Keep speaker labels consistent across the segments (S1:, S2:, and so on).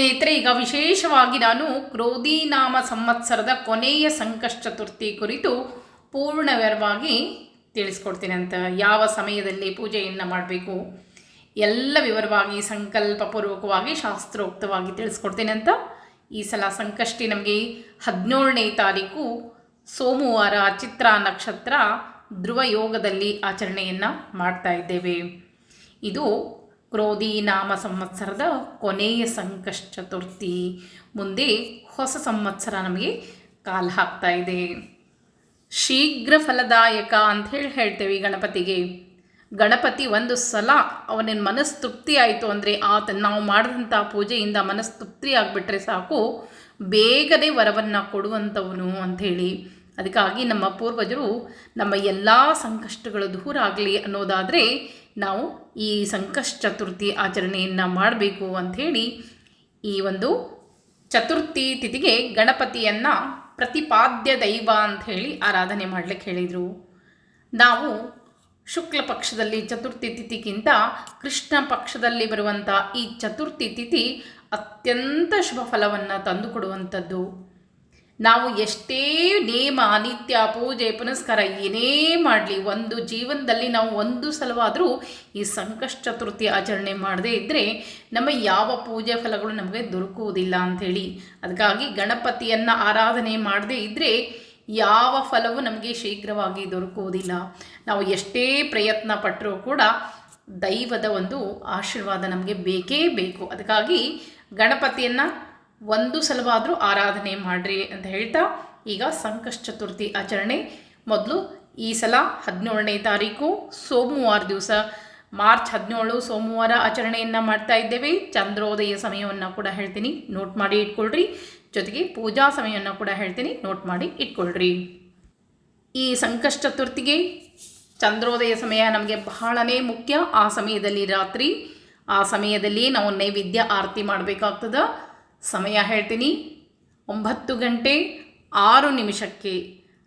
S1: ಸ್ನೇಹಿತರೆ, ಈಗ ವಿಶೇಷವಾಗಿ ನಾನು ಕ್ರೋಧಿನಾಮ ಸಂವತ್ಸರದ ಕೊನೆಯ ಸಂಕಷ್ಟ ಚತುರ್ಥಿ ಕುರಿತು ಪೂರ್ಣ ವಿವರವಾಗಿ ತಿಳಿಸ್ಕೊಡ್ತೀನಿ ಅಂತ. ಯಾವ ಸಮಯದಲ್ಲಿ ಪೂಜೆಯನ್ನು ಮಾಡಬೇಕು? ಎಲ್ಲ ವಿವರವಾಗಿ, ಸಂಕಲ್ಪಪೂರ್ವಕವಾಗಿ, ಶಾಸ್ತ್ರೋಕ್ತವಾಗಿ ತಿಳಿಸ್ಕೊಡ್ತೀನಿ ಅಂತ. ಈ ಸಲ ಸಂಕಷ್ಟಿ ನಮಗೆ ಹದಿನೇಳನೇ ತಾರೀಕು, ಸೋಮವಾರ ಚಿತ್ರ ನಕ್ಷತ್ರ ಧ್ರುವ ಯೋಗದಲ್ಲಿ ಆಚರಣೆಯನ್ನು ಮಾಡ್ತಾ ಇದ್ದೇವೆ. ಇದು ಕ್ರೋಧಿ ನಾಮ ಸಂವತ್ಸರದ ಕೊನೆಯ ಸಂಕಷ್ಟ ಚತುರ್ಥಿ ಮುಂದೆ ಹೊಸ ಸಂವತ್ಸರ ನಮಗೆ ಕಾಲು ಹಾಕ್ತಾ ಇದೆ. ಶೀಘ್ರ ಫಲದಾಯಕ ಅಂತ ಹೇಳಿ ಹೇಳ್ತೇವೆ ಗಣಪತಿಗೆ. ಗಣಪತಿ ಒಂದು ಸಲ ಅವನಿನ ಮನಸ್ಸು ತೃಪ್ತಿ ಆಯಿತು ಅಂದರೆ ಆತ ನಾವು ಮಾಡಿದಂಥ ಪೂಜೆಯಿಂದ ಮನಸ್ಸು ತೃಪ್ತಿ ಆಗಿಬಿಟ್ರೆ ಸಾಕು. ಬೇಗನೆ ವರವನ್ನು ಕೊಡುವಂಥವನು ಅಂಥೇಳಿ ಅದಕ್ಕಾಗಿ ನಮ್ಮ ಪೂರ್ವಜರು ನಮ್ಮ ಎಲ್ಲ ಸಂಕಷ್ಟಗಳು ದೂರ ಆಗಲಿ ಅನ್ನೋದಾದರೆ ನಾವು ಈ ಸಂಕಷ್ಟ ಚತುರ್ಥಿ ಆಚರಣೆಯನ್ನು ಮಾಡಬೇಕು ಅಂಥೇಳಿ ಈ ಒಂದು ಚತುರ್ಥಿ ತಿಥಿಗೆ ಗಣಪತಿಯನ್ನು ಪ್ರತಿಪಾದ್ಯ ದೈವ ಹೇಳಿ ಆರಾಧನೆ ಮಾಡಲಿಕ್ಕೆ ಹೇಳಿದರು. ನಾವು ಶುಕ್ಲ ಪಕ್ಷದಲ್ಲಿ ಚತುರ್ಥಿ ತಿಥಿಗಿಂತ ಕೃಷ್ಣ ಪಕ್ಷದಲ್ಲಿ ಬರುವಂಥ ಈ ಚತುರ್ಥಿ ತಿಥಿ ಅತ್ಯಂತ ಶುಭ ಫಲವನ್ನು ತಂದುಕೊಡುವಂಥದ್ದು ನಾವು ಎಷ್ಟೇ ನೇಮ ನಿತ್ಯ ಪೂಜೆ, ಪುನಸ್ಕಾರ ಏನೇ ಮಾಡಲಿ, ಒಂದು ಜೀವನದಲ್ಲಿ ನಾವು ಒಂದು ಸಲವಾದರೂ ಈ ಸಂಕಷ್ಟ ಚತುರ್ಥಿ ಆಚರಣೆ ಮಾಡದೇ ಇದ್ದರೆ ನಮ್ಮ ಯಾವ ಪೂಜೆ ಫಲಗಳು ನಮಗೆ ದೊರಕುವುದಿಲ್ಲ ಅಂಥೇಳಿ. ಅದಕ್ಕಾಗಿ ಗಣಪತಿಯನ್ನು ಆರಾಧನೆ ಮಾಡದೇ ಇದ್ದರೆ ಯಾವ ಫಲವೂ ನಮಗೆ ಶೀಘ್ರವಾಗಿ ದೊರಕುವುದಿಲ್ಲ. ನಾವು ಎಷ್ಟೇ ಪ್ರಯತ್ನ ಪಟ್ಟರೂ ಕೂಡ ದೈವದ ಒಂದು ಆಶೀರ್ವಾದ ನಮಗೆ ಬೇಕೇ ಬೇಕು. ಅದಕ್ಕಾಗಿ ಗಣಪತಿಯನ್ನು ಒಂದು ಸಲವಾದರೂ ಆರಾಧನೆ ಮಾಡಿರಿ ಅಂತ ಹೇಳ್ತಾ ಈಗ ಸಂಕಷ್ಟ ಚತುರ್ಥಿ ಆಚರಣೆ. ಮೊದಲು ಈ ಸಲ ಹದಿನೇಳನೇ ತಾರೀಕು, ಸೋಮವಾರ ದಿವಸ. ಮಾರ್ಚ್ ಹದಿನೇಳು ಸೋಮವಾರ ಆಚರಣೆಯನ್ನು ಮಾಡ್ತಾ ಇದ್ದೇವೆ. ಚಂದ್ರೋದಯ ಸಮಯವನ್ನು ಕೂಡ ಹೇಳ್ತೀನಿ ನೋಟ್ ಮಾಡಿ ಇಟ್ಕೊಳ್ರಿ. ಜೊತೆಗೆ ಪೂಜಾ ಸಮಯವನ್ನು ಕೂಡ ಹೇಳ್ತೀನಿ ನೋಟ್ ಮಾಡಿ ಇಟ್ಕೊಳ್ರಿ. ಈ ಸಂಕಷ್ಟ ಚತುರ್ಥಿಗೆ ಚಂದ್ರೋದಯ ಸಮಯ ನಮಗೆ ಬಹಳನೇ ಮುಖ್ಯ. ಆ ಸಮಯದಲ್ಲಿ ರಾತ್ರಿ, ಆ ಸಮಯದಲ್ಲಿ ನಾವು ನೈವೇದ್ಯ, ಆರತಿ ಮಾಡಬೇಕಾಗ್ತದೆ. ಸಮಯ ಹೇಳ್ತೀನಿ. ಒಂಬತ್ತು ಗಂಟೆ ಆರು ನಿಮಿಷಕ್ಕೆ,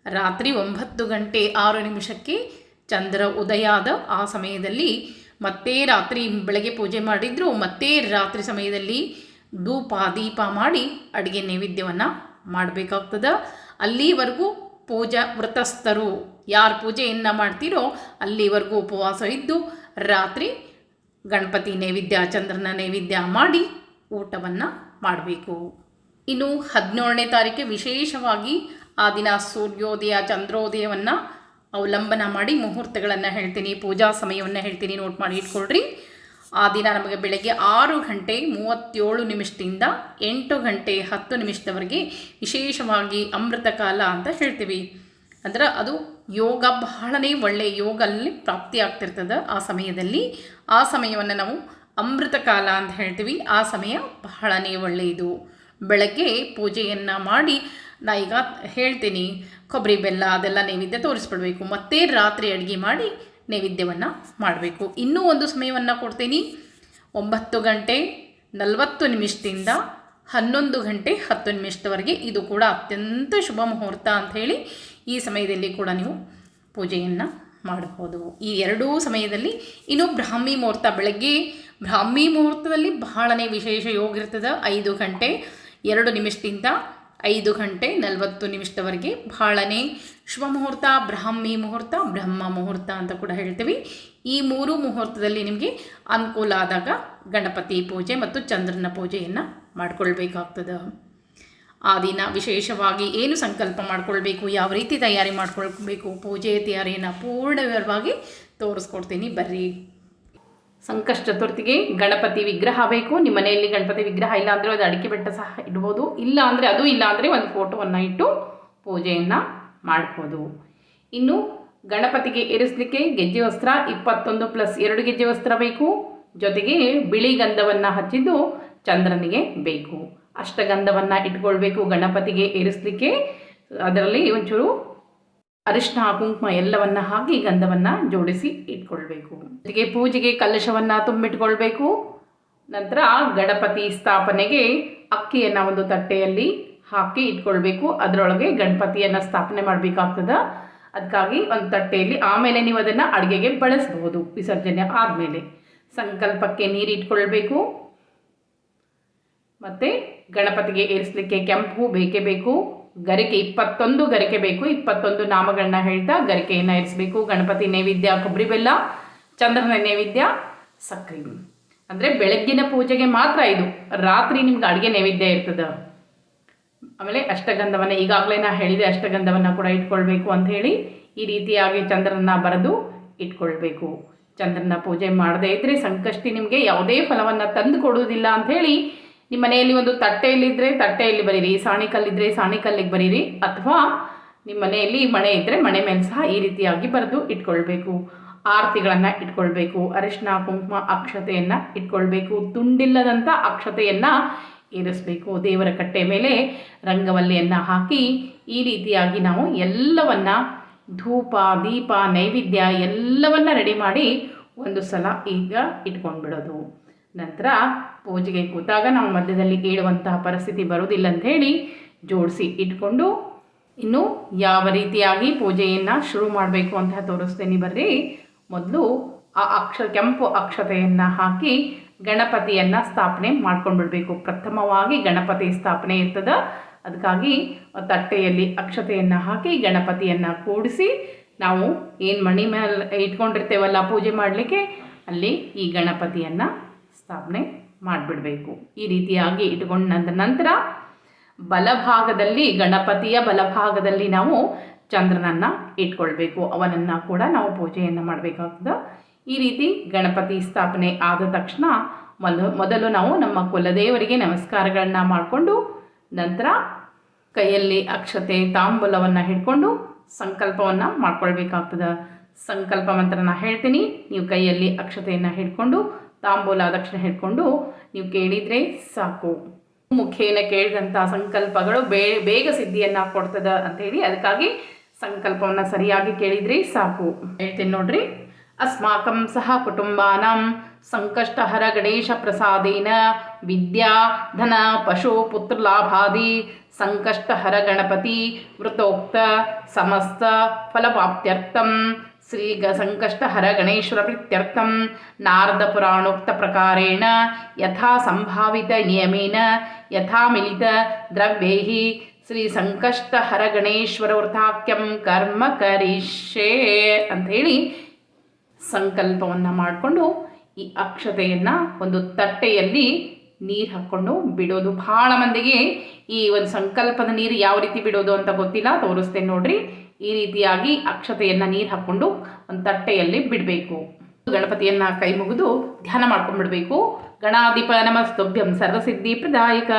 S1: ರಾತ್ರಿ ಒಂಬತ್ತು ಗಂಟೆ ಆರು ನಿಮಿಷಕ್ಕೆ ಚಂದ್ರ ಉದಯ ಆದ ಆ ಸಮಯದಲ್ಲಿ ಮತ್ತೆ ರಾತ್ರಿ ಬೆಳಗ್ಗೆ ಪೂಜೆ ಮಾಡಿದ್ರು, ಮತ್ತೆ ರಾತ್ರಿ ಸಮಯದಲ್ಲಿ ಧೂಪ, ದೀಪ ಮಾಡಿ ಅಡುಗೆ ನೈವೇದ್ಯವನ್ನು ಮಾಡಬೇಕಾಗ್ತದೆ. ಅಲ್ಲಿವರೆಗೂ ಪೂಜಾ ವ್ರತಸ್ಥರು ಯಾರು ಪೂಜೆಯನ್ನು ಮಾಡ್ತೀರೋ ಅಲ್ಲಿವರೆಗೂ ಉಪವಾಸ ಇದ್ದು ರಾತ್ರಿ ಗಣಪತಿ ನೈವೇದ್ಯ, ಚಂದ್ರನ ನೈವೇದ್ಯ ಮಾಡಿ ಊಟವನ್ನು ಮಾಡಬೇಕು. ಇನ್ನು ಹದಿನೇಳನೇ ತಾರೀಕು ವಿಶೇಷವಾಗಿ ಆ ದಿನ ಸೂರ್ಯೋದಯ, ಚಂದ್ರೋದಯವನ್ನು ಅವಲಂಬನ ಮಾಡಿ ಮುಹೂರ್ತಗಳನ್ನು ಹೇಳ್ತೀನಿ, ಪೂಜಾ ಸಮಯವನ್ನು ಹೇಳ್ತೀನಿ ನೋಟ್ ಮಾಡಿ ಇಟ್ಕೊಳ್ರಿ. ಆ ದಿನ ನಮಗೆ ಬೆಳಗ್ಗೆ ಆರು ಗಂಟೆ ಮೂವತ್ತೇಳು ನಿಮಿಷದಿಂದ ಎಂಟು ಗಂಟೆ ಹತ್ತು ನಿಮಿಷದವರೆಗೆ ವಿಶೇಷವಾಗಿ ಅಮೃತ ಕಾಲ ಅಂತ ಹೇಳ್ತೀವಿ. ಅಂದ್ರೆ ಅದು ಯೋಗ ಬಹಳನೇ ಒಳ್ಳೆಯ ಯೋಗಲ್ಲಿ ಪ್ರಾಪ್ತಿ ಆಗ್ತಿರ್ತದೆ ಆ ಸಮಯದಲ್ಲಿ. ಆ ಸಮಯವನ್ನು ನಾವು ಅಮೃತ ಕಾಲ ಅಂತ ಹೇಳ್ತೀವಿ. ಆ ಸಮಯ ಬಹಳನೇ ಒಳ್ಳೆಯದು. ಬೆಳಗ್ಗೆ ಪೂಜೆಯನ್ನು ಮಾಡಿ ನಾ ಈಗ ಹೇಳ್ತೀನಿ. ಕೊಬ್ಬರಿ ಬೆಲ್ಲ ಅದೆಲ್ಲ ನೈವೇದ್ಯ ತೋರಿಸ್ಬಿಡ್ಬೇಕು. ಮತ್ತೆ ರಾತ್ರಿ ಅಡುಗೆ ಮಾಡಿ ನೈವೇದ್ಯವನ್ನು ಮಾಡಬೇಕು. ಇನ್ನೂ ಒಂದು ಸಮಯವನ್ನು ಕೊಡ್ತೀನಿ. ಒಂಬತ್ತು ಗಂಟೆ ನಲವತ್ತು ನಿಮಿಷದಿಂದ ಹನ್ನೊಂದು ಗಂಟೆ ಹತ್ತು ನಿಮಿಷದವರೆಗೆ ಇದು ಕೂಡ ಅತ್ಯಂತ ಶುಭ ಮುಹೂರ್ತ ಅಂಥೇಳಿ ಈ ಸಮಯದಲ್ಲಿ ಕೂಡ ನೀವು ಪೂಜೆಯನ್ನು ಮಾಡಬಹುದು ಈ ಎರಡೂ ಸಮಯದಲ್ಲಿ ಇನ್ನು ಬ್ರಾಹ್ಮಿ ಮುಹೂರ್ತ ಬೆಳಗ್ಗೆ ಬ್ರಾಹ್ಮಿ ಮುಹೂರ್ತದಲ್ಲಿ ಬಹಳನೇ ವಿಶೇಷ ಯೋಗ ಇರ್ತದೆ. ಐದು ಗಂಟೆ, ಎರಡು ನಿಮಿಷದಿಂದ ಐದು ಗಂಟೆ ನಲವತ್ತು ನಿಮಿಷದವರೆಗೆ ಬಹಳನೇ ಶುಭ ಮುಹೂರ್ತ, ಬ್ರಾಹ್ಮಿ ಮುಹೂರ್ತ, ಬ್ರಹ್ಮ ಮುಹೂರ್ತ ಅಂತ ಕೂಡ ಹೇಳ್ತೀವಿ. ಈ ಮೂರು ಮುಹೂರ್ತದಲ್ಲಿ ನಿಮಗೆ ಅನುಕೂಲ ಆದಾಗ ಗಣಪತಿ ಪೂಜೆ ಮತ್ತು ಚಂದ್ರನ ಪೂಜೆಯನ್ನು ಮಾಡಿಕೊಳ್ಬೇಕಾಗ್ತದೆ. ಆ ದಿನ ವಿಶೇಷವಾಗಿ ಏನು ಸಂಕಲ್ಪ ಮಾಡ್ಕೊಳ್ಬೇಕು, ಯಾವ ರೀತಿ ತಯಾರಿ ಮಾಡ್ಕೊಳ್ಬೇಕು, ಪೂಜೆ ತಯಾರಿಯನ್ನು ಪೂರ್ಣವಾಗಿ ತೋರಿಸ್ಕೊಡ್ತೀನಿ. ಬರ್ರಿ. ಸಂಕಷ್ಟ ಚತುರ್ಥಿಗೆ ಗಣಪತಿ ವಿಗ್ರಹ ಬೇಕು. ನಿಮ್ಮ ಮನೆಯಲ್ಲಿ ಗಣಪತಿ ವಿಗ್ರಹ ಇಲ್ಲ ಅಂದರೆ ಅದು ಅಡಿಕೆ ಬೆಟ್ಟ ಸಹ ಇಡ್ಬೋದು. ಇಲ್ಲ ಅಂದರೆ ಅದು ಇಲ್ಲ ಅಂದರೆ ಒಂದು ಫೋಟೋವನ್ನು ಇಟ್ಟು ಪೂಜೆಯನ್ನು ಮಾಡ್ಬೋದು. ಇನ್ನು ಗಣಪತಿಗೆ ಏರಿಸಲಿಕ್ಕೆ ಗೆಜ್ಜೆ ವಸ್ತ್ರ ಇಪ್ಪತ್ತೊಂದು ಪ್ಲಸ್ ಎರಡು ಗೆಜ್ಜೆ ವಸ್ತ್ರ ಬೇಕು. ಜೊತೆಗೆ ಬಿಳಿ ಗಂಧವನ್ನು ಹಚ್ಚಿದ್ದು ಚಂದ್ರನಿಗೆ ಬೇಕು. ಅಷ್ಟಗಂಧವನ್ನು ಇಟ್ಕೊಳ್ಬೇಕು ಗಣಪತಿಗೆ ಏರಿಸಲಿಕ್ಕೆ. ಅದರಲ್ಲಿ ಒಂಚೂರು ಅರಿಶಿನ ಕುಂಕುಮ ಎಲ್ಲವನ್ನ ಹಾಕಿ ಗಂಧವನ್ನು ಜೋಡಿಸಿ ಇಟ್ಕೊಳ್ಬೇಕು. ಜೊತೆಗೆ ಪೂಜೆಗೆ ಕಲಶವನ್ನು ತುಂಬಿಟ್ಕೊಳ್ಬೇಕು. ನಂತರ ಗಣಪತಿ ಸ್ಥಾಪನೆಗೆ ಅಕ್ಕಿಯನ್ನು ಒಂದು ತಟ್ಟೆಯಲ್ಲಿ ಹಾಕಿ ಇಟ್ಕೊಳ್ಬೇಕು. ಅದರೊಳಗೆ ಗಣಪತಿಯನ್ನು ಸ್ಥಾಪನೆ ಮಾಡಬೇಕಾಗ್ತದೆ. ಅದಕ್ಕಾಗಿ ಒಂದು ತಟ್ಟೆಯಲ್ಲಿ ಆಮೇಲೆ ನೀವು ಅದನ್ನು ಅಡುಗೆಗೆ ಬಳಸಬಹುದು ವಿಸರ್ಜನೆ ಆದಮೇಲೆ. ಸಂಕಲ್ಪಕ್ಕೆ ನೀರು ಇಟ್ಕೊಳ್ಬೇಕು. ಮತ್ತು ಗಣಪತಿಗೆ ಏರಿಸಲಿಕ್ಕೆ ಕೆಂಪು ಬೇಕೇ ಬೇಕು. ಗರಿಕೆ ಇಪ್ಪತ್ತೊಂದು ಗರಿಕೆ ಬೇಕು, ಇಪ್ಪತ್ತೊಂದು ನಾಮಗಳನ್ನ ಹೇಳ್ತಾ ಗರಿಕೆಯನ್ನು ಇರಿಸಬೇಕು. ಗಣಪತಿ ನೈವೇದ್ಯ, ಕೊಬ್ಬರಿ ಬೆಲ್ಲ, ಚಂದ್ರನ ನೈವೇದ್ಯ, ಸಕ್ಕರೆ. ಅಂದರೆ ಬೆಳಗ್ಗಿನ ಪೂಜೆಗೆ ಮಾತ್ರ ಇದು. ರಾತ್ರಿ ನಿಮ್ಗೆ ಅಡುಗೆ ನೈವೇದ್ಯ ಇರ್ತದೆ. ಆಮೇಲೆ ಅಷ್ಟಗಂಧವನ್ನು ಈಗಾಗಲೇ ನಾ ಹೇಳಿದೆ, ಅಷ್ಟಗಂಧವನ್ನು ಕೂಡ ಇಟ್ಕೊಳ್ಬೇಕು ಅಂತ ಹೇಳಿ ಈ ರೀತಿಯಾಗಿ ಚಂದ್ರನ ಬರೆದು ಇಟ್ಕೊಳ್ಬೇಕು. ಚಂದ್ರನ ಪೂಜೆ ಮಾಡದೇ ಇದ್ದರೆ ಸಂಕಷ್ಟಿ ನಿಮಗೆ ಯಾವುದೇ ಫಲವನ್ನು ತಂದು ಕೊಡುವುದಿಲ್ಲ ಅಂಥೇಳಿ ನಿಮ್ಮ ಮನೆಯಲ್ಲಿ ಒಂದು ತಟ್ಟೆಯಲ್ಲಿದ್ದರೆ ತಟ್ಟೆಯಲ್ಲಿ ಬರೀರಿ ಸಾಣಿಕಲ್ಲಿದ್ದರೆ ಸಾಣಿಕಲ್ಲಿಗೆ ಬರೀರಿ, ಅಥವಾ ನಿಮ್ಮ ಮನೆಯಲ್ಲಿ ಮಣೆ ಇದ್ದರೆ ಮಣೆ ಮೇಲೆ ಸಹ ಈ ರೀತಿಯಾಗಿ ಬರೆದು ಇಟ್ಕೊಳ್ಬೇಕು. ಆರತಿಗಳನ್ನು ಇಟ್ಕೊಳ್ಬೇಕು, ಅರಿಶಿನ, ಕುಂಕುಮ ಅಕ್ಷತೆಯನ್ನು ಇಟ್ಕೊಳ್ಬೇಕು ತುಂಡಿಲ್ಲದಂಥ ಅಕ್ಷತೆಯನ್ನು ಏರಿಸಬೇಕು. ದೇವರ ಕಟ್ಟೆ ಮೇಲೆ ರಂಗವಲ್ಲಿಯನ್ನು ಹಾಕಿ ಈ ರೀತಿಯಾಗಿ ನಾವು ಎಲ್ಲವನ್ನ ಧೂಪ, ದೀಪ, ನೈವೇದ್ಯ ಎಲ್ಲವನ್ನ ರೆಡಿ ಮಾಡಿ ಒಂದು ಸಲ ಈಗ ಇಟ್ಕೊಂಡ್ಬಿಡೋದು. ನಂತರ ಪೂಜೆಗೆ ಕೂತಾಗ ನಾವು ಮಧ್ಯದಲ್ಲಿ ಕೇಳುವಂತಹ ಪರಿಸ್ಥಿತಿ ಬರೋದಿಲ್ಲ ಹೇಳಿ ಜೋಡಿಸಿ ಇಟ್ಕೊಂಡು ಇನ್ನು ಯಾವ ರೀತಿಯಾಗಿ ಪೂಜೆಯನ್ನು ಶುರು ಮಾಡಬೇಕು ಅಂತ ತೋರಿಸ್ತೇನೆ ಬರ್ರಿ. ಮೊದಲು ಆ ಅಕ್ಷ, ಕೆಂಪು ಅಕ್ಷತೆಯನ್ನು ಹಾಕಿ ಗಣಪತಿಯನ್ನು ಸ್ಥಾಪನೆ ಮಾಡ್ಕೊಂಡ್ಬಿಡ್ಬೇಕು. ಪ್ರಥಮವಾಗಿ ಗಣಪತಿ ಸ್ಥಾಪನೆ ಇರ್ತದೆ. ಅದಕ್ಕಾಗಿ ತಟ್ಟೆಯಲ್ಲಿ ಅಕ್ಷತೆಯನ್ನು ಹಾಕಿ ಗಣಪತಿಯನ್ನು ಕೂಡಿಸಿ ನಾವು ಏನು ಮಣಿ ಮೇಲೆ ಇಟ್ಕೊಂಡಿರ್ತೇವಲ್ಲ ಪೂಜೆ ಮಾಡಲಿಕ್ಕೆ, ಅಲ್ಲಿ ಈ ಗಣಪತಿಯನ್ನು ಸ್ಥಾಪನೆ ಮಾಡಿಬಿಡಬೇಕು. ಈ ರೀತಿಯಾಗಿ ಇಟ್ಕೊಂಡ ನಂತರ ಬಲಭಾಗದಲ್ಲಿ, ಗಣಪತಿಯ ಬಲಭಾಗದಲ್ಲಿ ನಾವು ಚಂದ್ರನನ್ನು ಇಟ್ಕೊಳ್ಬೇಕು. ಅವನನ್ನು ಕೂಡ ನಾವು ಪೂಜೆಯನ್ನು ಮಾಡಬೇಕಾಗ್ತದೆ. ಈ ರೀತಿ ಗಣಪತಿ ಸ್ಥಾಪನೆ ಆದ ತಕ್ಷಣ ಮೊದಲು ಮೊದಲು ನಾವು ನಮ್ಮ ಕುಲದೇವರಿಗೆ ನಮಸ್ಕಾರಗಳನ್ನ ಮಾಡಿಕೊಂಡು ನಂತರ ಕೈಯಲ್ಲಿ ಅಕ್ಷತೆ, ತಾಂಬೂಲವನ್ನು ಹಿಡ್ಕೊಂಡು ಸಂಕಲ್ಪವನ್ನು ಮಾಡ್ಕೊಳ್ಬೇಕಾಗ್ತದೆ. ಸಂಕಲ್ಪ ಮಂತ್ರನ ಹೇಳ್ತೀನಿ. ನೀವು ಕೈಯಲ್ಲಿ ಅಕ್ಷತೆಯನ್ನು ಹಿಡ್ಕೊಂಡು ತಾಂಬೂಲ ದಕ್ಷಿಣ ಹಿಡ್ಕೊಂಡು ನೀವು ಕೇಳಿದರೆ ಸಾಕು. ಮುಖೇನ ಕೇಳಿದಂಥ ಸಂಕಲ್ಪಗಳು ಬೇ, ಬೇಗ ಸಿದ್ಧಿಯನ್ನು ಕೊಡ್ತದ ಅಂಥೇಳಿ ಅದಕ್ಕಾಗಿ ಸಂಕಲ್ಪವನ್ನು ಸರಿಯಾಗಿ ಕೇಳಿದರೆ ಸಾಕು. ಹೇಳ್ತೀನಿ ನೋಡ್ರಿ. ಅಸ್ಮಾಕಂ ಸಹ ಕುಟುಂಬಾನಾಂ ಸಂಕಷ್ಟಹರ ಗಣೇಶ ಪ್ರಸಾದೇನ ವಿದ್ಯಾ, ಧನ, ಪಶು, ಪುತ್ರ ಪುತ್ರಲಾಭಾದಿ ಸಂಕಷ್ಟಹರ ಗಣಪತಿ, ವೃತೋಕ್ತ, ಸಮಸ್ತ ಫಲವಾಪ್ತ್ಯರ್ಥಂ ಶ್ರೀ ಗ ಸಂಕಷ್ಟಹರ ಗಣೇಶ್ವರ ಪ್ರೀತ್ಯರ್ಥಂ ನಾರದ ಪುರಾಣೋಕ್ತ ಪ್ರಕಾರೇಣ ಯಥಾ ಸಂಭಾವಿತ ನಿಯಮೇನ ಯಥಾ ಮಿಲಿತ ದ್ರವ್ಯೈ ಶ್ರೀ ಸಂಕಷ್ಟ ಹರ ಗಣೇಶ್ವರ ವೃಥಾಕ್ಯಂ ಕರ್ಮ ಕರಿಷ್ಯೆ ಅಂಥೇಳಿ ಸಂಕಲ್ಪವನ್ನು ಮಾಡಿಕೊಂಡು ಈ ಅಕ್ಷತೆಯನ್ನು ಒಂದು ತಟ್ಟೆಯಲ್ಲಿ ನೀರು ಹಾಕ್ಕೊಂಡು ಬಿಡೋದು. ಭಾಳ ಮಂದಿಗೆ ಈ ಒಂದು ಸಂಕಲ್ಪದ ನೀರು ಯಾವ ರೀತಿ ಬಿಡೋದು ಅಂತ ಗೊತ್ತಿಲ್ಲ. ತೋರಿಸ್ತೇನೆ ನೋಡ್ರಿ. ಈ ರೀತಿಯಾಗಿ ಅಕ್ಷತೆಯನ್ನು ನೀರು ಹಾಕ್ಕೊಂಡು ಒಂದು ತಟ್ಟೆಯಲ್ಲಿ ಬಿಡಬೇಕು. ಗಣಪತಿಯನ್ನು ಕೈ ಮುಗಿದು ಧ್ಯಾನ ಮಾಡ್ಕೊಂಡ್ಬಿಡ್ಬೇಕು ಗಣಾಧಿಪ ನಮಸ್ತುಭ್ಯಂ ಸರ್ವಸಿದ್ಧಿ ಪ್ರದಾಯಕ.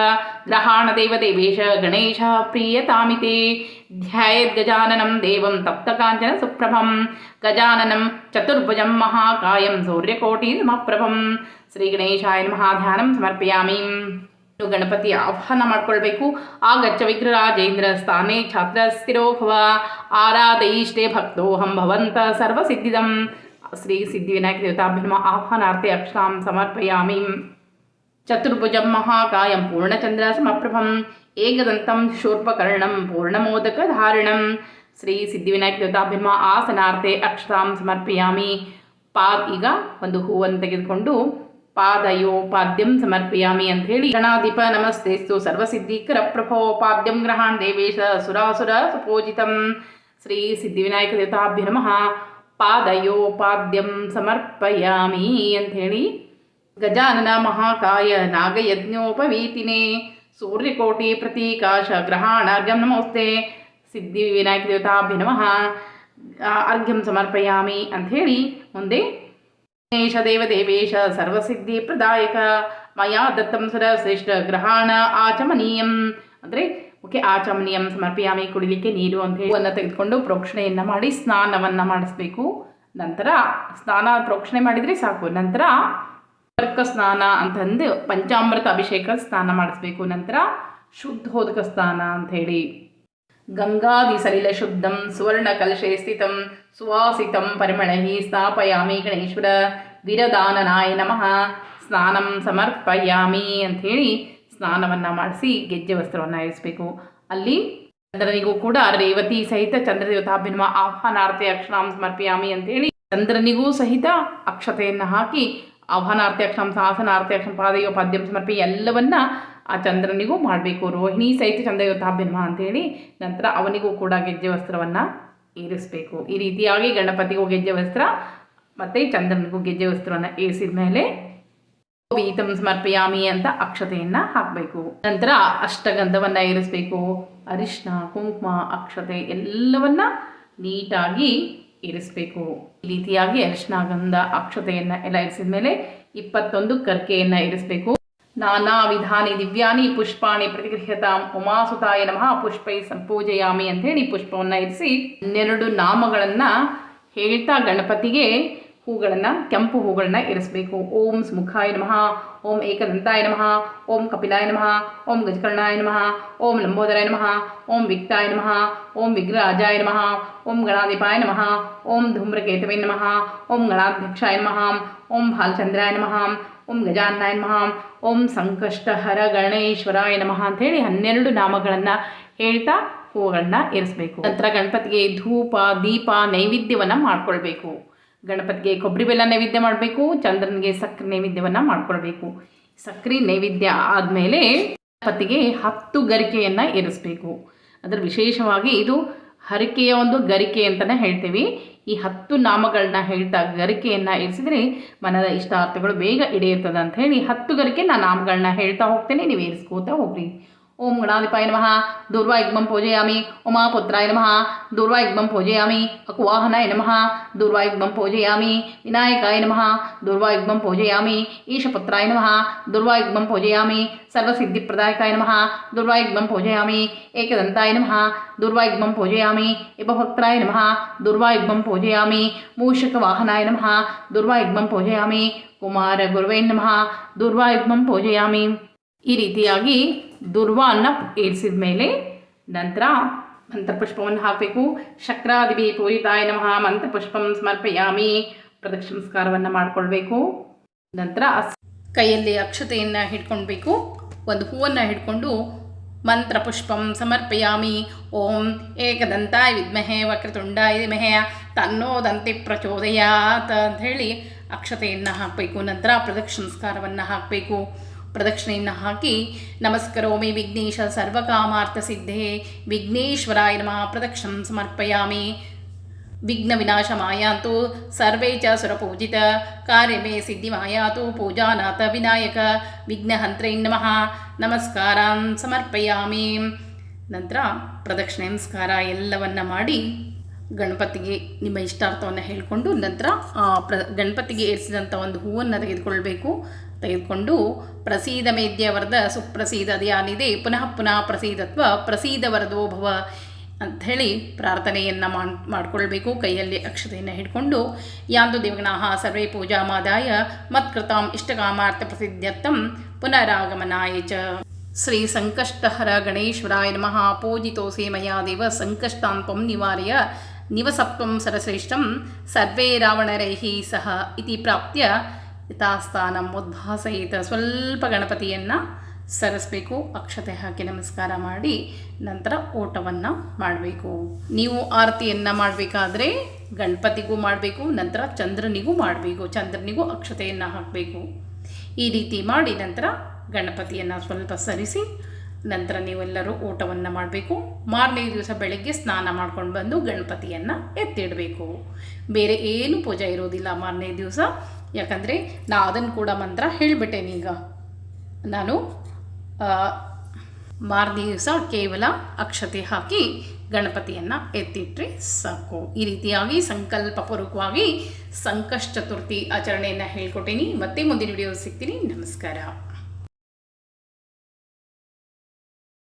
S1: ಗ್ರಹಾಣ ದೇವ ದೇವೇಶ ಗಣೇಶ ಪ್ರಿಯತಾಮಿತೆ ಧ್ಯಾಯದ್ ಗಜಾನನಂ ದೇವಂ ತಪ್ತಕಾಂಚನ ಸುಪ್ರಭಂ. ಗಜಾನನಂ ಚತುರ್ಭುಜಂ ಮಹಾಕಾಯಂ ಸೂರ್ಯಕೋಟಿ ಸಮಪ್ರಭಂ ಶ್ರೀ ಗಣೇಶಾಯ ನಮಃ ಧ್ಯಾನಂ ಸಮರ್ಪಯಾಮಿ. ಇನ್ನು ಗಣಪತಿ ಆಹ್ವಾನ ಮಾಡ್ಕೊಳ್ಬೇಕು. ಆಗಚ್ಚ ವಿಗ್ರಹರಾಜೇಂದ್ರ ಸ್ಥಾನೇ ಛಾತ್ರಸ್ಥಿರೋಭವ ಭವ. ಆರಾಧಯಿಷ್ಟೇ ಭಕ್ತೋಹಂ ಭವಂತ ಸರ್ವಸಿದ್ಧಿದಂ. ಶ್ರೀ ಸಿದ್ಧಿವಿನಾಯಕ ದೇವತಾಭ್ಯಮ ಆಹ್ವಾನಾರ್ಥೆ ಅಕ್ಷಾಂ ಸಮರ್ಪಯಾಮಿ. ಚತುರ್ಭುಜಂ ಮಹಾಕಾಯಂ ಪೂರ್ಣಚಂದ್ರ ಸಮಪ್ರಭಂ. ಏಕದಂತಂ ಶೂರ್ಪಕರ್ಣಂ ಪೂರ್ಣಮೋದಕಧಾರಣಂ ಶ್ರೀ ಸಿದ್ಧಿವಿನಾಯಕ ದೇವತಾಭ್ಯಮ ಆಸನಾರ್ಥೆ ಅಕ್ಷತಾಂ ಸಮರ್ಪಯಾಮಿ. ಪಾ ಈಗ ಒಂದು ಹೂವನ್ನು ತೆಗೆದುಕೊಂಡು ಪಾದಯೋ ಪಾದ್ಯಂ ಸಮರ್ಪಯಾಮಿ ಅಂತ ಹೇಳಿ ಗಣಾಧಿಪ ನಮಸ್ತೆಸ್ತು ಸರ್ವಸಿದ್ಧಿಕರ ಪ್ರಭೋ ಪಾದ್ಯಂ ಗ್ರಹಾನ್ ದೇವೇಶ ಸುರಾಸುರ ಸುಪೂಜಿತಂ. ಶ್ರೀ ಸಿದ್ಧಿವಿನಾಯಕ ದೇವತಾಭ್ಯ ನಮಃ. ಪಾದಯೋ ಪಾದ್ಯಂ ಸಮರ್ಪಯಾಮಿ ಅಂಥೇಳಿ ಗಜಾನನ ಮಹಾಕಾಯ ನಾಗಯಜ್ಞೋಪವೀತಿನೇ. ಸೂರ್ಯಕೋಟಿ ಪ್ರತೀಕಾಶ ಗ್ರಹಾಣಾರ್ಘ್ಯಂ ನಮೋಸ್ತೆ. ಸಿದ್ಧಿ ವಿನಾಯಕ ದೇವತಾಭ್ಯ ನಮಃ ಅರ್ಘ್ಯಂ ಸಮರ್ಪಯಾಮಿ ಅಂಥೇಳಿ ಮುಂದೆ ಗಣೇಶ ದೇವದೇವೇಶ ಸರ್ವಸಿದ್ಧಿ ಪ್ರದಾಯಕ. ಮಯಾ ದತ್ತಂ ಸುರ ಶ್ರೇಷ್ಠ ಗ್ರಹಾಣ ಆಚಮನೀಯಂ. ಅಂದರೆ ಓಕೆ ಆಚಮನೀಯಂ ಸಮರ್ಪಿಯಾಮಿ, ಕುಡಿಲಿಕ್ಕೆ ನೀರು ಅಂತ ಹೇಳಿ ತೆಗೆದುಕೊಂಡು ಪ್ರೋಕ್ಷಣೆಯನ್ನು ಮಾಡಿ ಸ್ನಾನವನ್ನು ಮಾಡಿಸ್ಬೇಕು. ನಂತರ ಸ್ನಾನ ಪ್ರೋಕ್ಷಣೆ ಮಾಡಿದರೆ ಸಾಕು. ನಂತರ ಅರ್ಕ ಸ್ನಾನ ಅಂತಂದು ಪಂಚಾಮೃತ ಅಭಿಷೇಕ ಸ್ನಾನ ಮಾಡಿಸ್ಬೇಕು. ನಂತರ ಶುದ್ಧೋದಕ ಸ್ನಾನ ಅಂಥೇಳಿ ಗಂಗಾದಿ ಸಲಿಲ ಶುದ್ಧಂ ಸುವರ್ಣ ಕಲಶೆ ಸ್ಥಿತಂ ಸುವಾಸಿತಂ ಪರಿಮಳೈ ಸ್ಥಾಪಯಾಮಿ ಗಣೇಶ್ವರ ವಿರದಾನನಾಯ ನಮಃ ಸ್ನಾನಂ ಸಮರ್ಪಯಾಮಿ ಅಂಥೇಳಿ ಸ್ನಾನವನ್ನು ಮಾಡಿಸಿ ಗೆಜ್ಜೆ ವಸ್ತ್ರವನ್ನು ಇರಿಸಬೇಕು. ಅಲ್ಲಿ ಚಂದ್ರನಿಗೂ ಕೂಡ ರೇವತಿ ಸಹಿತ ಚಂದ್ರದೇವತಾಭಿನ್ಮ ಆಹ್ವಾನಾರ್ಥೆ ಅಕ್ಷರಾಂ ಸಮರ್ಪಯಾಮಿ ಅಂತೇಳಿ ಚಂದ್ರನಿಗೂ ಸಹಿತ ಅಕ್ಷತೆಯನ್ನು ಹಾಕಿ, ಆಹ್ವಾನಾರ್ಥೆ ಅಕ್ಷರಾಂ ಸಾಸನಾರ್ಥೆ ಅಕ್ಷರ ಪಾದಯೋ ಪದ್ಯಂ ಸಮರ್ಪಿ ಎಲ್ಲವನ್ನ ಆ ಚಂದ್ರನಿಗೂ ಮಾಡಬೇಕು. ರೋಹಿಣಿ ಸಹಿತ ಚಂದ್ರಯೋತಾಭ್ಯನ್ಮ ಅಂತೇಳಿ ನಂತರ ಅವನಿಗೂ ಕೂಡ ಗೆಜ್ಜೆ ವಸ್ತ್ರವನ್ನು ಏರಿಸಬೇಕು. ಈ ರೀತಿಯಾಗಿ ಗಣಪತಿಗೂ ಗೆಜ್ಜೆ ವಸ್ತ್ರ ಮತ್ತು ಚಂದ್ರನಿಗೂ ಗೆಜ್ಜೆ ವಸ್ತ್ರವನ್ನು ಏರಿಸಿದ ಮೇಲೆ ವೀತಂ ಸಮರ್ಪಯಾಮಿ ಅಂತ ಅಕ್ಷತೆಯನ್ನು ಹಾಕಬೇಕು. ನಂತರ ಅಷ್ಟಗಂಧವನ್ನು ಏರಿಸಬೇಕು. ಅರಿಶಿನ ಕುಂಕುಮ, ಅಕ್ಷತೆ ಎಲ್ಲವನ್ನ ನೀಟಾಗಿ ಇರಿಸಬೇಕು ಈ ರೀತಿಯಾಗಿ ಅರಿಶಿನ ಗಂಧ ಅಕ್ಷತೆಯನ್ನು ಎಲ್ಲ ಇರಿಸಿದ ಮೇಲೆ ಇಪ್ಪತ್ತೊಂದು ಕರ್ಕೆಯನ್ನು ಇರಿಸಬೇಕು ನಾನಾ ವಿಧಾನಿ ದಿವ್ಯಾನಿ ಪುಷ್ಪಾಣಿ ಪ್ರತಿಗೃಹ್ಯತಾಂ ಉಮಾಸುತಾಯ ನಮಃ ಪುಷ್ಪೈ ಸಂಪೂಜಯಾಮಿ ಅಂತೇಳಿ ಪುಷ್ಪವನ್ನು ಇರಿಸಿ ಹನ್ನೆರಡು ನಾಮಗಳನ್ನು ಹೇಳ್ತಾ ಗಣಪತಿಗೆ ಹೂಗಳನ್ನು ಕೆಂಪು ಹೂಗಳನ್ನು ಇರಿಸಬೇಕು ಓಂ ಸುಮುಖಾಯ ನಮಃ ಓಂ ಏಕದಂತಾಯ ನಮಃ ಓಂ ಕಪಿಲಾಯ ನಮಃ ಓಂ ಗಜಕರ್ಣಾಯ ನಮಃ ಓಂ ಲಂಬೋದರಾಯ ನಮಃ ಓಂ ವಿಕ್ತಾಯ ನಮಃ ಓಂ ವಿಗ್ರಹಾಜಾಯ ನಮಃ ಓಂ ಗಣಾಧಿಪಾಯ ನಮಃ ಓಂ ಧೂಮ್ರಕೇತವೇ ನಮಃ ಓಂ ಗಣಾಧ್ಯಕ್ಷಾಯ ನಮಃ ಓಂ ಭಾಲಚಂದ್ರಾಯ ನಮಃ ಓಂ ಗಜಾನಾಯ ನಮಃ ಓಂ ಸಂಕಷ್ಟಹರ ಗಣೇಶ್ವರಾಯ ನಮಃ ಅಂಥೇಳಿ ಹನ್ನೆರಡು ನಾಮಗಳನ್ನು ಹೇಳ್ತಾ ಹೂವುಗಳನ್ನ ಇರಿಸಬೇಕು ನಂತರ ಗಣಪತಿಗೆ ಧೂಪ, ದೀಪ, ನೈವೇದ್ಯವನ್ನು ಮಾಡ್ಕೊಳ್ಬೇಕು. ಗಣಪತಿಗೆ ಕೊಬ್ಬರಿ ಬೆಲ್ಲ ನೈವೇದ್ಯ ಮಾಡಬೇಕು, ಚಂದ್ರನಿಗೆ ಸಕ್ಕರೆ ನೈವೇದ್ಯವನ್ನು ಮಾಡ್ಕೊಳ್ಬೇಕು. ಸಕ್ಕರೆ ನೈವೇದ್ಯ ಆದಮೇಲೆ ಗಣಪತಿಗೆ ಹತ್ತು ಗರಿಕೆಯನ್ನು ಇರಿಸಬೇಕು ಅದರ ವಿಶೇಷವಾಗಿ ಇದು ಹರಿಕೆಯ ಒಂದು ಗರಿಕೆ ಅಂತಲೇ ಹೇಳ್ತೀವಿ. ಈ ಹತ್ತು ನಾಮಗಳನ್ನ ಹೇಳ್ತಾ ಗರಿಕೆಯನ್ನು ಇರಿಸಿದ್ರೆ ಮನದ ಇಷ್ಟಾರ್ಥಗಳು ಬೇಗ ಈಡೇರ್ತದೆ ಅಂತ ಹೇಳಿ ಹತ್ತು ಗರಿಕೆ ನಾನು ನಾಮಗಳನ್ನ ಹೇಳ್ತಾ ಹೋಗ್ತೇನೆ. ನೀವು ಏರಿಸ್ಕೋತಾ ಹೋಗ್ರಿ. ఓం గణాధిపాయ నమ దుర్వాయుగ్మం పూజయామి ఉమాపుత్రాయ నమ దుర్వాయుగ్మం పూజయామి అకువాహనాయ నమ దుర్వాయుగ్మం పూజయామి వినాయకాయ నమ దుర్వాయుగ్మం పూజయామి ఈశపుత్రాయ నమ దుర్వాయుగ్మం పూజయామి సర్వసిద్ధిప్రదాయకాయ నమ దుర్వాయుగ్మం పూజయామి ఏకదంతాయ నమ దుర్వాయుగ్మం పూజయామి ఇపభక్త్రాయ నమ దుర్వాయుగ్మం పూజయామి మూషకవాహనాయ నమ దుర్వాయుగ్మం పూజయామి కుమార గురువే నమ దుర్వాయుగ్మం పూజయామి ಈ ರೀತಿಯಾಗಿ ದುರ್ವಾನ್ನ ಏರಿಸಿದ ಮೇಲೆ ನಂತರ ಮಂತ್ರಪುಷ್ಪವನ್ನು ಹಾಕಬೇಕು. ಶಕ್ರಾದಿವಿ ಪೂಜಿತಾಯ ನಮಃ. ಮಂತ್ರಪುಷ್ಪಂ ಸಮರ್ಪಯಾಮಿ. ಪ್ರದಕ್ಷಿಣಸ್ಕಾರವನ್ನು ಮಾಡಿಕೊಳ್ಬೇಕು. ನಂತರ ಕೈಯಲ್ಲಿ ಅಕ್ಷತೆಯನ್ನು ಹಿಡ್ಕೊಳ್ಬೇಕು. ಒಂದು ಹೂವನ್ನು ಹಿಡ್ಕೊಂಡು ಮಂತ್ರಪುಷ್ಪಂ ಸಮರ್ಪಯಾಮಿ. ಓಂ ಏಕದಂತಾಯ ವಿದ್ಮಹೆ ವಕ್ರತುಂಡಾಯ ಧೀಮಹಿ ತನ್ನೋ ದಂತಿ ಪ್ರಚೋದಯಾತ್ ಅಂತ ಹೇಳಿ ಅಕ್ಷತೆಯನ್ನು ಹಾಕಬೇಕು. ನಂತರ ಪ್ರದಕ್ಷಿಣಸ್ಕಾರವನ್ನು ಹಾಕಬೇಕು. ಪ್ರದಕ್ಷಿಣೆಯನ್ನು ಹಾಕಿ ನಮಸ್ಕರೋಮಿ ವಿಘ್ನೇಶ ಸರ್ವಕಾಮಾರ್ಥ ಸಿದ್ಧೇ, ವಿಘ್ನೇಶ್ವರಾಯ ನಮಃ, ಪ್ರದಕ್ಷಿಣಂ ಸಮರ್ಪಯಾಮಿ. ವಿಘ್ನ ವಿನಾಶ ಮಾಯಾಂತು, ಸರ್ವೇ ಚ ಸುರಪೂಜಿತ ಕಾರ್ಯಮೇ ಸಿದ್ಧಿ ಮಾಯಾತು ಪೂಜಾನಾಥ ವಿನಾಯಕ ವಿಘ್ನಹಂತ್ರೈ ನಮಃ, ನಮಸ್ಕಾರಾನ್ ಸಮರ್ಪಯಾಮಿ. ನಂತರ ಪ್ರದಕ್ಷಿಣೆ, ನಮಸ್ಕಾರ ಎಲ್ಲವನ್ನ ಮಾಡಿ ಗಣಪತಿಗೆ ನಿಮ್ಮ ಇಷ್ಟಾರ್ಥವನ್ನು ಹೇಳಿಕೊಂಡು ನಂತರ ಪ್ರ, ಗಣಪತಿಗೆ ಏರಿಸಿದಂಥ ಒಂದು ಹೂವನ್ನು ತೆಗೆದುಕೊಳ್ಬೇಕು. ತೆಗೆದುಕೊಂಡು ಪ್ರಸೀದ ಮೇದ್ಯವರದ ಸುಪ್ರಸೀದ ಅದ್ಯಾನಿದೆ. ಪುನಃ ಪುನಃ ಪ್ರಸೀದತ್ವ ಪ್ರಸೀದ ವರದೋಭವ ಅಂಥೇಳಿ ಪ್ರಾರ್ಥನೆಯನ್ನು ಮಾಡ್, ಮಾಡಿಕೊಳ್ಬೇಕು. ಕೈಯಲ್ಲಿ ಅಕ್ಷತೆಯನ್ನು ಹಿಡ್ಕೊಂಡು, ಯಾಂದು ದೇವಗಣಾಹ ಸರ್ವೇ ಪೂಜಾ ಮಾದಾಯ ಮತ್ಕೃತಾಂ ಇಷ್ಟಕಾಮಾರ್ಥ ಪ್ರಸಿದ್ಧ್ಯರ್ಥಂ ಪುನರಾಗಮನಾಯ ಚ. ಶ್ರೀ ಸಂಕಷ್ಟಹರ ಗಣೇಶ್ವರಾಯ ನಮಃ. ಪೂಜಿತೋಸೆ ಮಯಾ ದೇವ ಸಂಕಷ್ಟಾಂಪಂ ನಿವಾರ್ಯ. ನಿವಸತ್ವಂ ಸರಶ್ರೇಷ್ಠಂ ಸರ್ವೇ ರಾವಣರೈಹಿ ಸಹ ಇತಿ ಪ್ರಾಪ್ತ್ಯ ಯಥಾಸ್ಥಾನಂ ಉದ್ಭಾಸಯಿತ ಸ್ವಲ್ಪ ಗಣಪತಿಯನ್ನು ಸರಿಸಬೇಕು ಅಕ್ಷತೆ ಹಾಕಿ ನಮಸ್ಕಾರ ಮಾಡಿ, ನಂತರ ಓಟವನ್ನು ಮಾಡಬೇಕು. ನೀವು ಆರತಿಯನ್ನು ಮಾಡಬೇಕಾದ್ರೆ ಗಣಪತಿಗೂ ಮಾಡಬೇಕು, ನಂತರ ಚಂದ್ರನಿಗೂ ಮಾಡಬೇಕು, ಚಂದ್ರನಿಗೂ ಅಕ್ಷತೆಯನ್ನು ಹಾಕಬೇಕು. ಈ ರೀತಿ ಮಾಡಿ ನಂತರ ಗಣಪತಿಯನ್ನು ಸ್ವಲ್ಪ ಸರಿಸಿ ನಂತರ ನೀವೆಲ್ಲರೂ ಊಟವನ್ನು ಮಾಡಬೇಕು. ಮಾರನೇ ದಿವಸ ಬೆಳಗ್ಗೆ ಸ್ನಾನ ಮಾಡ್ಕೊಂಡು ಬಂದು ಗಣಪತಿಯನ್ನು ಎತ್ತಿಡಬೇಕು. ಬೇರೆ ಏನು ಪೂಜೆ ಇರೋದಿಲ್ಲ ಮಾರನೇ ದಿವಸ. ಯಾಕಂದರೆ ನಾ ಅದನ್ನು ಕೂಡ ಮಂತ್ರ ಹೇಳಿಬಿಟ್ಟೇನೀಗ ನಾನು ಮಾರನೇ ದಿವಸ ಕೇವಲ ಅಕ್ಷತೆ ಹಾಕಿ ಗಣಪತಿಯನ್ನು ಎತ್ತಿಟ್ಟರೆ ಸಾಕು. ಈ ರೀತಿಯಾಗಿ ಸಂಕಲ್ಪಪೂರ್ವಕವಾಗಿ ಸಂಕಷ್ಟ ಚತುರ್ಥಿ ಆಚರಣೆಯನ್ನು ಹೇಳ್ಕೊಟ್ಟೀನಿ. ಮತ್ತೆ ಮುಂದಿನ ವಿಡಿಯೋ ಸಿಗ್ತೀನಿ. ನಮಸ್ಕಾರ.